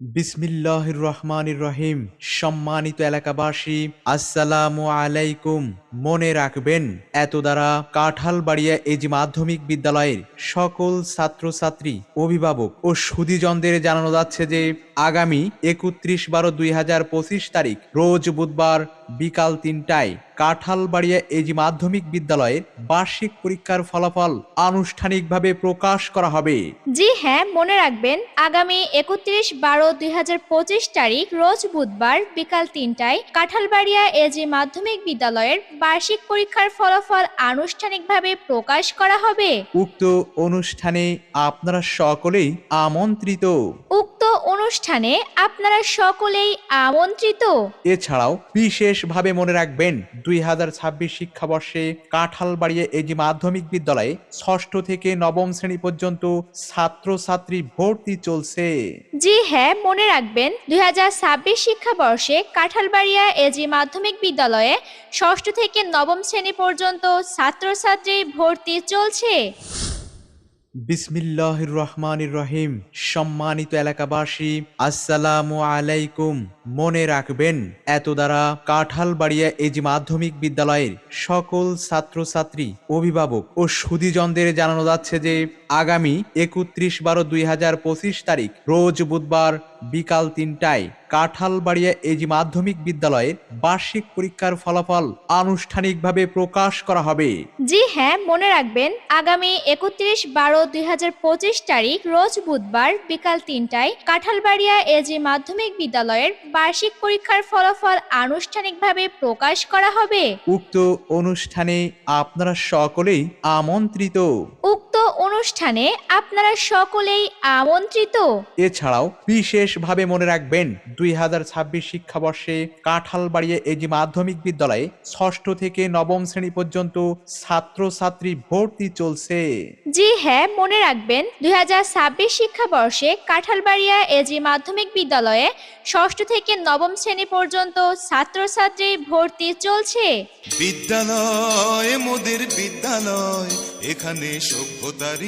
বিসমিল্লাহির রহমানির রহিম। সম্মানিত এলাকাবাসী আসসালামু আলাইকুম। মনে রাখবেন, এত দ্বারা কাঁঠালবাড়িয়া এজি মাধ্যমিক বিদ্যালয়ের সকল ছাত্রছাত্রী, অভিভাবক ও সুধীজনদের জানানো যাচ্ছে যে, আগামী একত্রিশ বারো দুই হাজার পঁচিশ তারিখ, রোজ বুধবার বিকাল তিনটায় কাঁঠালবাড়িয়া এজি মাধ্যমিক বিদ্যালয়ের বার্ষিক পরীক্ষার ফলাফল আনুষ্ঠানিকভাবে প্রকাশ করা হবে। জি হ্যাঁ মনে রাখবেন, আগামী একত্রিশ বারো দুই তারিখ, রোজ বুধবার বিকাল তিনটায় কাঁঠালবাড়িয়া এজি মাধ্যমিক বিদ্যালয়ের বার্ষিক পরীক্ষার ফলাফল আনুষ্ঠানিকভাবে প্রকাশ করা হবে? উক্ত অনুষ্ঠানে আপনারা সকলেই আমন্ত্রিত। উক্ত অনুষ্ঠানে আপনারা সকলেই আমন্ত্রিত। এছাড়াও বিশেষভাবে মনে রাখবেন দুই হাজার ছাব্বিশ শিক্ষাবর্ষে কাঁঠালবাড়িয়া এজি মাধ্যমিক বিদ্যালয়ে ষষ্ঠ থেকে নবম শ্রেণি পর্যন্ত ছাত্রছাত্রী ভর্তি চলছে। জি হ্যাঁ মনে রাখবেন, দুই হাজার ছাব্বিশ শিক্ষাবর্ষে কাঁঠালবাড়িয়া এজি মাধ্যমিক বিদ্যালয়ে ষষ্ঠ থেকে নবম শ্রেণি পর্যন্ত ছাত্রছাত্রী ভর্তি চলছে। বিসমিল্লাহির রহমানির রহিম। সম্মানিত এলাকাবাসী, আসসালামু আলাইকুম। মনে রাখবেন এত দ্বারা কাঁঠালবাড়িয়া এজি মাধ্যমিক বিদ্যালয়ের সকল ছাত্রছাত্রী, অভিভাবক ও সুদীজনদের জানানো যাচ্ছে যে, আগামী একত্রিশ বারো দুই হাজার পঁচিশ তারিখ, রোজ বুধবার বিকাল তিনটায় কাঁঠালবাড়িয়া এজি মাধ্যমিক বিদ্যালয়ের বার্ষিক পরীক্ষার ফলাফল আনুষ্ঠানিকভাবে প্রকাশ করা হবে। জি হ্যাঁ মনে রাখবেন আগামী একত্রিশ বারো দুই হাজার পঁচিশ তারিখ রোজ বুধবার বিকাল তিনটায় কাঁঠালবাড়িয়া এজি মাধ্যমিক বিদ্যালয়ের বার্ষিক পরীক্ষার ফলাফল আনুষ্ঠানিকভাবে প্রকাশ করা হবে। উক্ত অনুষ্ঠানে আপনারা সকলেই আমন্ত্রিত। উক্ত অনুষ্ঠানে আপনারা সকলেই আমন্ত্রিত। এছাড়াও বিশেষভাবে মনে রাখবেন দুই হাজার ছাব্বিশ শিক্ষাবর্ষে কাঁঠালবাড়িয়া এজি মাধ্যমিক বিদ্যালয়ে ষষ্ঠ থেকে নবম শ্রেণি পর্যন্ত ছাত্রছাত্রী ভর্তি চলছে। জি হ্যাঁ মনে রাখবেন দুই হাজার ছাব্বিশ শিক্ষাবর্ষে কাঁঠালবাড়িয়া এজি মাধ্যমিক বিদ্যালয়ে ষষ্ঠ থেকে নবম শ্রেণি পর্যন্ত ছাত্রছাত্রী ভর্তি চলছে। বিদ্যালয় মোদের বিদ্যালয় এখানে সভ্যতারই